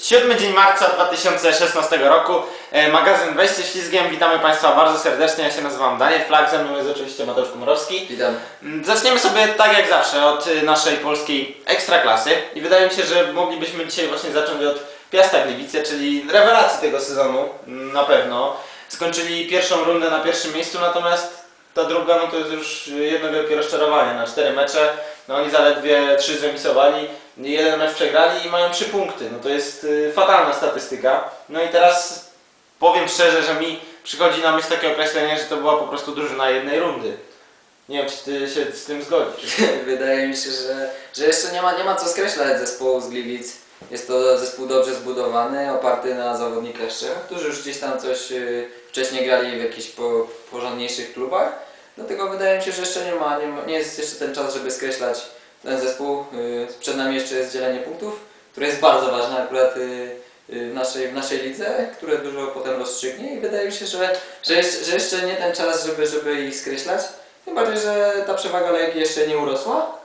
Siódmy dzień marca 2016 roku. E, Magazyn Weź się ślizgiem. Witamy Państwa bardzo serdecznie. Ja się nazywam Daniel Flak, ze mną jest oczywiście Mateusz Komorowski. Witam. Mm, Zaczniemy sobie tak jak zawsze od y, naszej polskiej ekstraklasy. I wydaje mi się, że moglibyśmy dzisiaj właśnie zacząć od Piasta Gliwice, czyli rewelacji tego sezonu mm, na pewno. Skończyli pierwszą rundę na pierwszym miejscu, natomiast ta druga no to jest już jedno wielkie rozczarowanie na cztery mecze. No oni zaledwie trzy zremisowali, jeden mecz przegrali i mają trzy punkty. No to jest y, fatalna statystyka. No i teraz powiem szczerze, że mi przychodzi na myśl takie określenie, że to była po prostu drużyna jednej rundy. Nie wiem, czy ty się z tym zgodzisz. Wydaje mi się, że, że jeszcze nie ma, nie ma co skreślać zespołu z Gliwic. Jest to zespół dobrze zbudowany, oparty na zawodnikach szczerych, którzy już gdzieś tam coś y, wcześniej grali w jakichś po, porządniejszych klubach. Dlatego wydaje mi się, że jeszcze nie ma, nie, ma, nie jest jeszcze ten czas, żeby skreślać ten zespół. Y, Przed nami jeszcze jest dzielenie punktów, które jest bardzo ważne akurat y, y, w naszej, w naszej lidze, które dużo potem rozstrzygnie i wydaje mi się, że, że, jeszcze, że jeszcze nie ten czas, żeby, żeby ich skreślać. Tym bardziej, że ta przewaga Legii jeszcze nie urosła.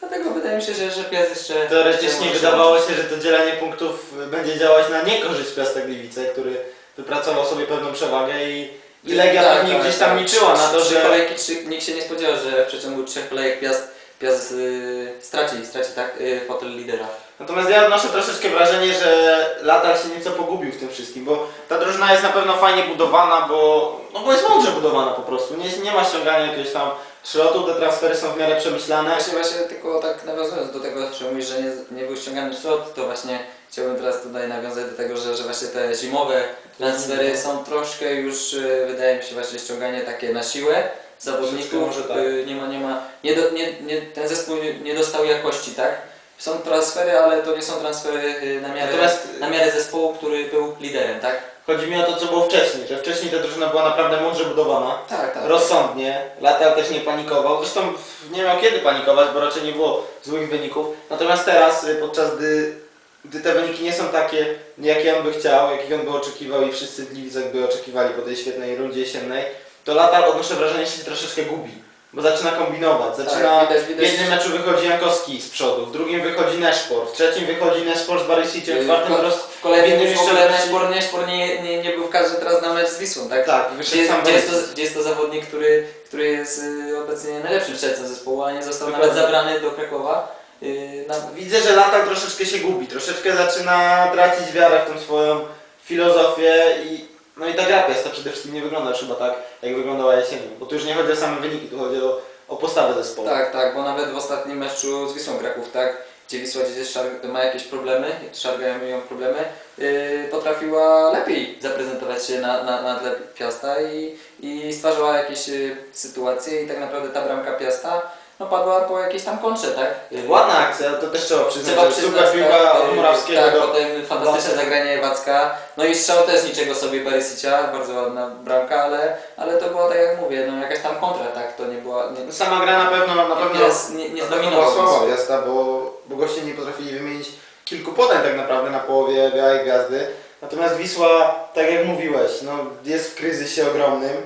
Dlatego wydaje mi się, że, że Piast jeszcze... Teoretycznie wydawało się, że to dzielenie punktów będzie działać na niekorzyść Piasta Gliwice, który wypracował sobie pewną przewagę i, i Legia Tak, pewnie tak, gdzieś tam tak. liczyła na to, Trzy że... kolejki, trzy, nikt się nie spodziewał, że w przeciągu trzech kolejek Piast, Piast y, straci, straci tak, y, fotel lidera. Natomiast ja odnoszę troszeczkę wrażenie, że Latar się nieco pogubił w tym wszystkim, bo ta drużyna jest na pewno fajnie budowana, bo, no bo jest mądrze budowana po prostu. Nie, nie ma ściągania jakiegoś tam szrotu, te transfery są w miarę przemyślane. Właśnie, właśnie tylko tak nawiązując do tego, że mówisz, że nie, nie był ściągany slot, to właśnie chciałbym teraz tutaj nawiązać do tego, że, że właśnie te zimowe transfery są troszkę już, y, wydaje mi się właśnie ściąganie takie na siłę zawodników. Może tak. y, Nie ma, nie ma, nie do, nie, nie, ten zespół nie, dostał jakości, tak? Są transfery, ale to nie są transfery y, na miarę, Natomiast na miarę zespołu, który był liderem, tak? chodzi mi o to, co było wcześniej, że wcześniej ta drużyna była naprawdę mądrze budowana. Tak, tak. rozsądnie. Latar też nie panikował. Zresztą nie miał kiedy panikować, bo raczej nie było złych wyników. Natomiast teraz, y, podczas gdy, gdy te wyniki nie są takie, jakie on by chciał, jakich on by oczekiwał i wszyscy w Gliwicach by oczekiwali po tej świetnej rundzie jesiennej, to Latar odnoszę wrażenie, że się troszeczkę gubi. Bo zaczyna kombinować, zaczyna... Tak, widać, W widać. jednym meczu wychodzi Jankowski z przodu, w drugim wychodzi Neszpor, w trzecim wychodzi Neszpor z Barysiciem, w czwartym w, roz... w kolejnym jednym już w jeszcze ogóle Neszpor, Neszpor nie, nie, nie był w kadrze teraz na mecz z Wisłą, tak? Tak, wyszedł Gdzie, sam gdzie, jest to, gdzie jest to zawodnik, który, który jest y, obecnie najlepszym strzelcem zespołu, a nie został Dokładnie. nawet zabrany do Krakowa. Y, na, Widzę, że Latar troszeczkę się gubi, troszeczkę zaczyna tracić wiarę w tą swoją filozofię i no i ta gra Piasta przede wszystkim nie wygląda już chyba tak, jak wyglądała jesienią, bo tu już nie chodzi o same wyniki, tu chodzi o, o postawę zespołu. tak, tak, bo nawet w ostatnim meczu z Wisłą Kraków, tak, gdzie Wisła gdzieś ma jakieś problemy, szargają ją problemy, y, potrafiła lepiej zaprezentować się na, na, na tle Piasta i, i stwarzała jakieś y, sytuacje i tak naprawdę ta bramka Piasta no, padła po jakiejś tam kontrze, tak? Ładna akcja, to też trzeba przyznać, Trzeba przyznać, super piłka tak, od Murawskiego Tak, do... potem fantastyczne zagranie Wacka. No i strzał też niczego sobie Barysicia, bardzo ładna bramka, ale, ale to była tak jak mówię, no jakaś tam kontra, tak? To nie była... Nie, Sama gra na pewno, na pewno, Piast nie, nie na pewno była zdominował. słaba Piasta, bo, bo goście nie potrafili wymienić kilku podań tak naprawdę na połowie białej gwiazdy. Natomiast Wisła, tak jak mówiłeś, no, jest w kryzysie ogromnym.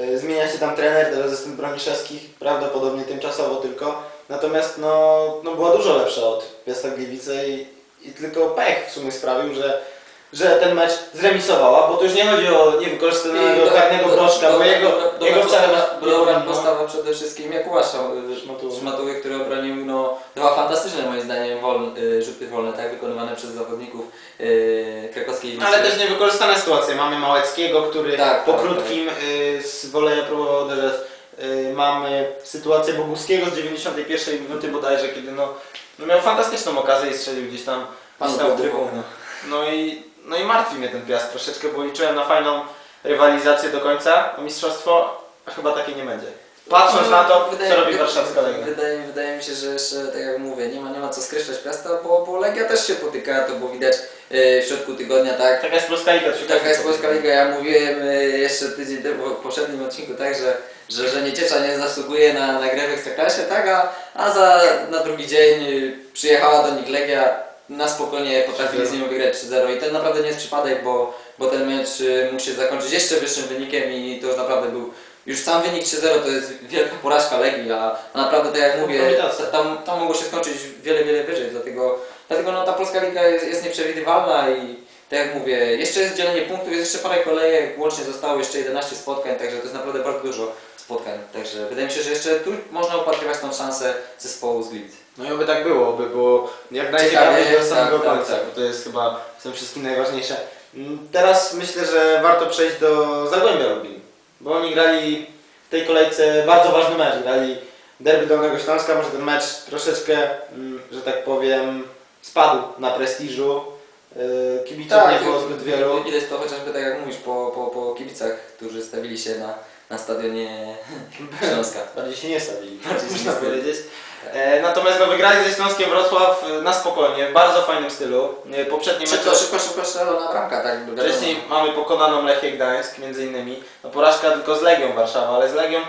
Y, Zmienia się tam trener, teraz jest ten Broniszewski, prawdopodobnie tymczasowo tylko. Natomiast no, no była dużo lepsza od Piasta Gliwice i, i tylko pech w sumie sprawił, że, że ten mecz zremisowała, bo to już nie chodzi o niewykorzystanego do- karnego do- broszka, bo jego, dobra jego wcale Dobra postawa przede wszystkim Jakuba Szał- Szmatuły. Szmatuły, który obronił no, dwa fantastyczne moim zdaniem wolne, y, rzuty wolne, tak? Wykonywane przez zawodników y, krakowskiej Wisły. Ale też niewykorzystane sytuacje. Mamy Małeckiego, który Tak, po tak, krótkim y, z woleja próbował uderzać. Y, mamy sytuację Boguskiego z 91 minuty bodajże, kiedy no, no miał fantastyczną okazję i strzelił gdzieś tam Pan Wodryk. trybu. No i, no i martwi mnie ten Piast troszeczkę, bo liczyłem na fajną rywalizację do końca o mistrzostwo, a chyba takie nie będzie. Patrząc na to, Wydaje- co robi warszawska Legia. Wydaje, wydaje mi się, że jeszcze, tak jak mówię, nie ma, nie ma co skreślać Piasta, bo, bo Legia też się potyka, to było widać y, w środku tygodnia, tak? Taka jest polska liga. Taka jest. Polska Liga, ja mówiłem y, jeszcze tydzień temu w poprzednim odcinku, tak, że, że, że Nieciecza nie zasługuje na, na grę w Ekstraklasie, tak, a, a za, na drugi dzień y, przyjechała do nich Legia, na spokojnie potrafili z 3-0. nim wygrać 3-0 i to naprawdę nie jest przypadek, bo, bo ten mecz y, mógł się zakończyć jeszcze wyższym wynikiem i to już naprawdę był już sam wynik 3-0 to jest wielka porażka Legii, a, a naprawdę tak jak mówię, Kompromitacja. tam, tam mogło się skończyć wiele, wiele wyżej, dlatego, Dlatego no, ta polska liga jest, jest nieprzewidywalna i tak jak mówię, jeszcze jest dzielenie punktów, jest jeszcze parę kolejek, łącznie zostało jeszcze 11 spotkań, także to jest naprawdę bardzo dużo spotkań. Także wydaje mi się, że jeszcze tu można upatrywać tą szansę zespołu z Gliwic. No i oby tak było, by było jak najciekawiej Ciekawie, do samego tak, tak, końca, tak. bo to jest chyba w tym wszystkim najważniejsze. Mm, Teraz myślę, że warto przejść do Zagłębia Lubin, bo oni grali w tej kolejce bardzo ważny mecz, grali derby Dolnego Śląska, może ten mecz troszeczkę, mm, że tak powiem, spadł na prestiżu, Yy, kibiców nie było zbyt wielu. Widać to chociażby tak jak mówisz, po, po, po kibicach, którzy stawili się na, na stadionie Śląska. Bardziej się nie stawili, Bardziej się można nie stawili. powiedzieć. E, natomiast no, wygrali ze Śląskiem Wrocław e, na spokojnie, w bardzo fajnym stylu. E, poprzednie Szybko, mecze szybko, szybko strzelona bramka, tak? Wcześniej mamy pokonaną Lechię Gdańsk między innymi. No porażka tylko z Legią Warszawa, ale z Legią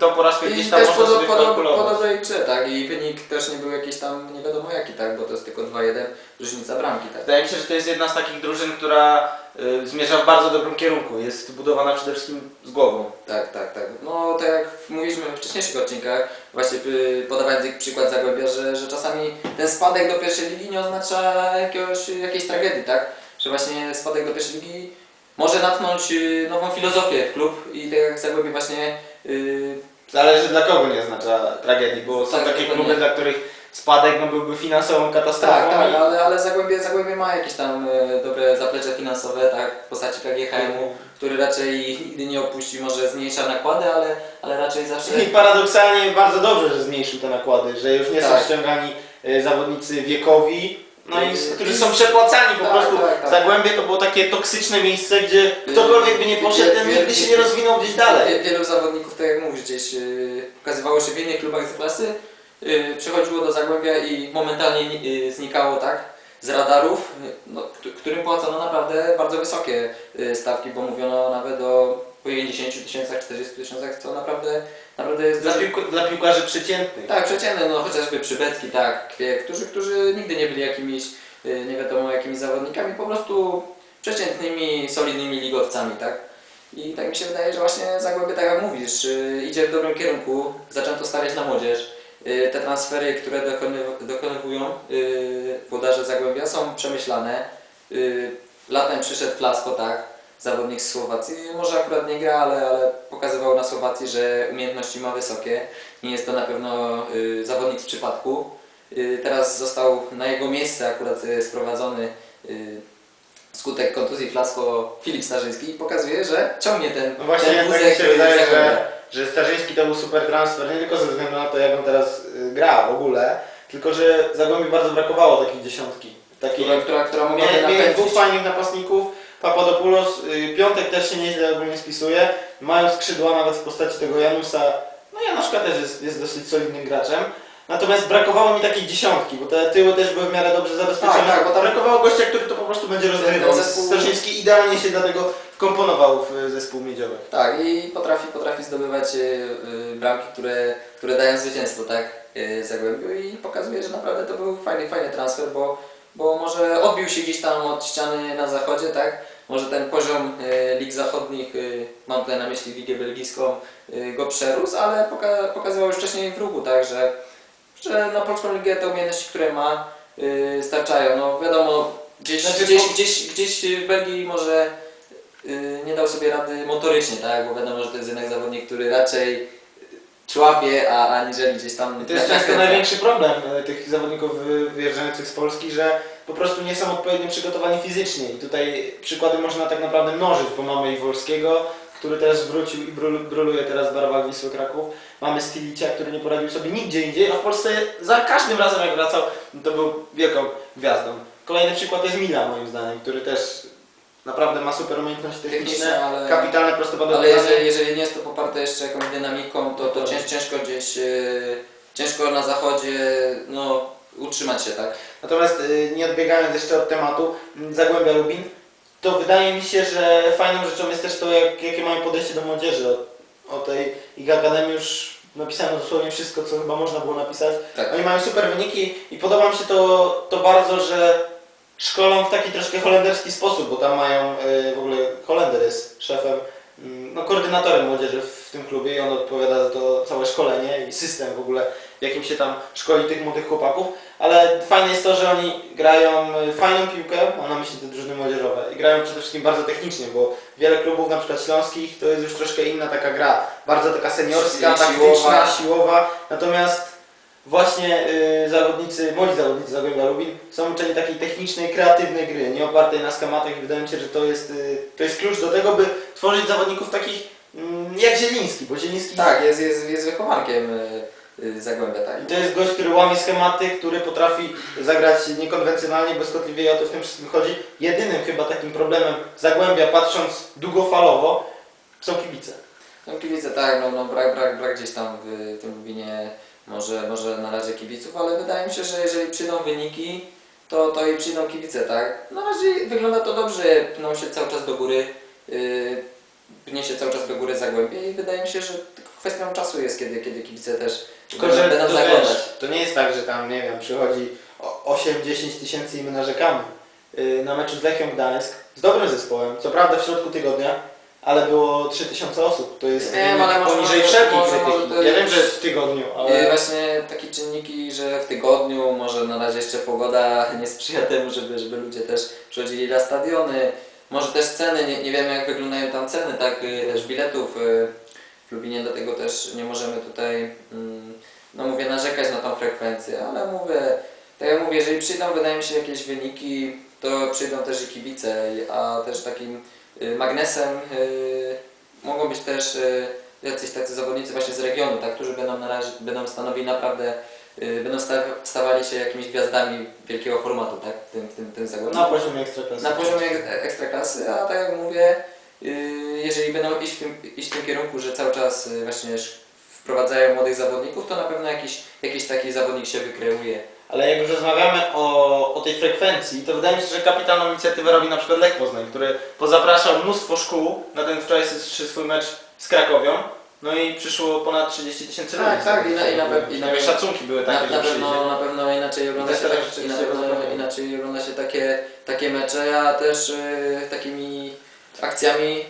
tą porażkę I gdzieś tam też można po, sobie po, po kalkulować. dobrej tak? I wynik też nie był jakiś tam nie wiadomo jaki, tak? Bo to jest tylko 2-1 różnica bramki, tak? Wydaje mi się, że to jest jedna z takich drużyn, która y, zmierza w bardzo dobrym kierunku. Jest budowana przede wszystkim z głową. Tak, tak, tak. No tak jak mówiliśmy w wcześniejszych odcinkach, właśnie y, podawając przykład Zagłębia, że, że czasami ten spadek do pierwszej ligi nie oznacza jakiegoś, jakiejś tragedii, tak? Że właśnie spadek do pierwszej ligi może natchnąć y, nową filozofię w klub i tak jak Zagłębie właśnie y, Zależy dla kogo nie oznacza tragedii, bo są Tak, takie dokładnie. kluby, dla których spadek no, byłby finansową katastrofą. Tak, tak, i- ale, ale Zagłębie, Zagłębie ma jakieś tam e, dobre zaplecze finansowe, tak, w postaci KGHM-u, który raczej nigdy nie opuści, może zmniejsza nakłady, ale, ale raczej zawsze... I paradoksalnie bardzo dobrze, że zmniejszył te nakłady, że już nie Tak. są ściągani y, zawodnicy wiekowi, no i Y, którzy y, są przepłacani po tak, prostu. tak, tak. Zagłębie to było takie toksyczne miejsce, gdzie ktokolwiek by nie y, poszedł, ten y, nigdy y, się nie rozwinął gdzieś dalej. Wie- Wielu zawodników, tak jak mówisz, gdzieś yy, pokazywało się w innych klubach z klasy, przechodziło do Zagłębia i momentalnie yy, znikało, tak, z radarów, yy, no, któ- którym płacono naprawdę bardzo wysokie stawki, bo mówiono nawet o 50 tysiącach, 40 tysiącach, co naprawdę, naprawdę jest Dla, piłka, dla piłkarzy przeciętnych. Tak, przeciętne, no chociażby Przybecki, tak, Kwie, którzy, którzy nigdy nie byli jakimiś, y, nie wiadomo jakimi zawodnikami, po prostu przeciętnymi, solidnymi ligowcami, tak? I tak mi się wydaje, że właśnie Zagłębie, tak jak mówisz, y, idzie w dobrym kierunku, zaczęto stawiać na młodzież. Y, Te transfery, które dokonyw- dokonywują y, włodarze Zagłębia są przemyślane. Y, Latem przyszedł Flasko, tak, zawodnik z Słowacji. Może akurat nie gra, ale, ale pokazywał na Słowacji, że umiejętności ma wysokie. Nie jest to na pewno zawodnik z przypadku. Teraz został na jego miejsce akurat sprowadzony skutek kontuzji Flasko Filip Starzyński i pokazuje, że ciągnie ten, No właśnie, ten tak wózek mi się wydaje, że, że Starzyński to był super transfer, nie tylko ze względu na to, jak on teraz y, gra w ogóle, tylko że Zagłębiu bardzo brakowało takiej dziesiątki. Takiej, która, która, która mogła Mieli, dwóch fajnych napastników, Papadopoulos, y, Piątek też się nieźle ogólnie spisuje, mają skrzydła nawet w postaci tego Janusa, no Januszka też jest, jest dosyć solidnym graczem, natomiast brakowało mi takiej dziesiątki, bo te tyły też były w miarę dobrze zabezpieczone, Tak, tak, bo tam- brakowało gościa, który to po prostu będzie rozgrywał, zespół- Starzyński idealnie się dlatego wkomponował w y, zespół miedziowy. Tak, i potrafi, potrafi zdobywać y, y, bramki, które, które dają zwycięstwo, tak, Zagłębiu i pokazuje, że naprawdę to był fajny, fajny transfer, bo, bo może odbił się gdzieś tam od ściany na zachodzie, tak, może ten poziom lig zachodnich, mam tutaj na myśli Ligę Belgijską, go przerósł, ale poka pokazywał już wcześniej w ruchu, tak, że, że na polską ligę te umiejętności, które ma, starczają. No wiadomo, gdzieś, Znaczy, gdzieś, po- gdzieś, gdzieś w Belgii może nie dał sobie rady motorycznie, tak? Bo wiadomo, że to jest jednak zawodnik, który raczej człapie, a aniżeli gdzieś tam... I to jest często największy problem e, tych zawodników wy- wyjeżdżających z Polski, że po prostu nie są odpowiednio przygotowani fizycznie. I tutaj przykłady można tak naprawdę mnożyć, bo mamy i Wolskiego, który też wrócił i brul- bruluje teraz w barwach Wisły Kraków. Mamy Stilicia, który nie poradził sobie nigdzie indziej, a w Polsce za każdym razem jak wracał, to był wielką gwiazdą. Kolejny przykład jest Mila moim zdaniem, który też naprawdę ma super umiejętności techniczne, ale- kapitalne prostopadłe Ale jeżeli, jeżeli nie jest to poparte jeszcze jakąś dynamiką, to, to cięż, ciężko gdzieś, y, ciężko na zachodzie, no, utrzymać się, tak? Natomiast y, nie odbiegając jeszcze od tematu m, Zagłębia Lubin, to wydaje mi się, że fajną rzeczą jest też to, jak, jakie mają podejście do młodzieży. O, o tej ich Akademii już napisano dosłownie wszystko, co chyba można było napisać. Tak. Oni mają super wyniki i podoba mi się to, to bardzo, że szkolą w taki troszkę holenderski sposób, bo tam mają y, w ogóle Holender jest szefem, mm, no koordynatorem młodzieży w tym klubie i on odpowiada za to całe szkolenie i system w ogóle w jakim się tam szkoli tych młodych chłopaków, ale fajne jest to, że oni grają y, fajną piłkę, mam na myśli te drużyny młodzieżowe, i grają przede wszystkim bardzo technicznie, bo wiele klubów, na przykład śląskich, to jest już troszkę inna taka gra, bardzo taka seniorska, taktyczna, siłowa, natomiast właśnie y, zawodnicy, młodzi zawodnicy Zagłębia Lubin są uczeni takiej technicznej, kreatywnej gry, nie opartej na schematach i wydaje mi się, że to jest, y, to jest klucz do tego, by tworzyć zawodników takich mm, jak Zieliński, bo Zieliński Tak, jest, jest, jest wychowankiem y, y, Zagłębia, tak. to jest gość, który łamie schematy, który potrafi zagrać niekonwencjonalnie, błyskotliwie i o to w tym wszystkim chodzi. Jedynym chyba takim problemem Zagłębia, patrząc długofalowo, są kibice. No kibice tak, no, no brak, brak, brak gdzieś tam w tym Lubinie może, może na razie kibiców, ale wydaje mi się, że jeżeli przyjdą wyniki, to, to i przyjdą kibice, tak? Na razie wygląda to dobrze, pną się cały czas do góry, yy, pnie się cały czas do góry Zagłębie i wydaje mi się, że kwestią czasu jest, kiedy, kiedy kibice też Tylko, że będą to, zaglądać. wiesz, to nie jest tak, że tam, nie wiem, przychodzi o- 8-10 tysięcy i my narzekamy. Yy, Na meczu z Lechią Gdańsk, z dobrym zespołem, co prawda w środku tygodnia, ale było 3000 osób. To jest Wiem, wynik ale może- poniżej może- wszelkiej może- krytyki. to Ja wiem, jest- że w tygodniu, Yy, ale... właśnie takie czynniki, że w tygodniu, może na razie jeszcze pogoda nie sprzyja temu, żeby, żeby ludzie też przychodzili na stadiony. Może też ceny, nie, nie wiemy jak wyglądają tam ceny, tak, yy, też biletów. yy, W Lubinie do tego też nie możemy tutaj, mm, no mówię, narzekać na tą frekwencję, ale mówię, tak jak mówię, jeżeli przyjdą, wydaje mi się, jakieś wyniki, to przyjdą też i kibice, a też takim magnesem yy, mogą być też yy, jacyś tacy zawodnicy właśnie z regionu, tak, którzy będą na razie, będą stanowili naprawdę, będą sta, stawali się jakimiś gwiazdami wielkiego formatu, tak, w tym, w tym, tym zagłębiu. Na poziomie ekstraklasy. Na poziomie ek- ekstraklasy, a tak jak mówię, jeżeli będą iść w, tym, iść w tym kierunku, że cały czas właśnie wprowadzają młodych zawodników, to na pewno jakiś, jakiś taki zawodnik się wykreuje. Ale jak już rozmawiamy o, o tej frekwencji, to wydaje mi się, że kapitalną inicjatywę robi na przykład Lech Poznań, który pozapraszał mnóstwo szkół na ten wczorajszy swój mecz z Krakowią. No i przyszło ponad 30 tysięcy ludzi. Tak, tak, i na- i na pe- i na pe- szacunki były Na, takie, na, że pewno, na pewno inaczej ogląda się, tak i na pewno inaczej ogląda się takie, takie mecze, a też yy, takimi akcjami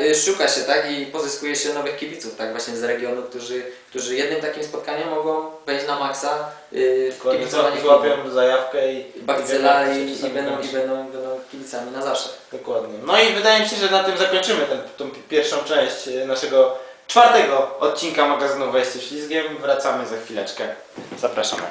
yy, szuka się tak i pozyskuje się nowych kibiców, tak właśnie z regionu, którzy, którzy jednym takim spotkaniem mogą wejść na maksa yy, w kibicowanie złapią zajawkę i bakcyla i i, będą, i będą, będą kibicami na zawsze. Dokładnie. No i wydaje mi się, że na tym zakończymy tę tą pierwszą część e, naszego czwartego odcinka magazynu Wejście Ślizgiem. Wracamy za chwileczkę. Zapraszamy.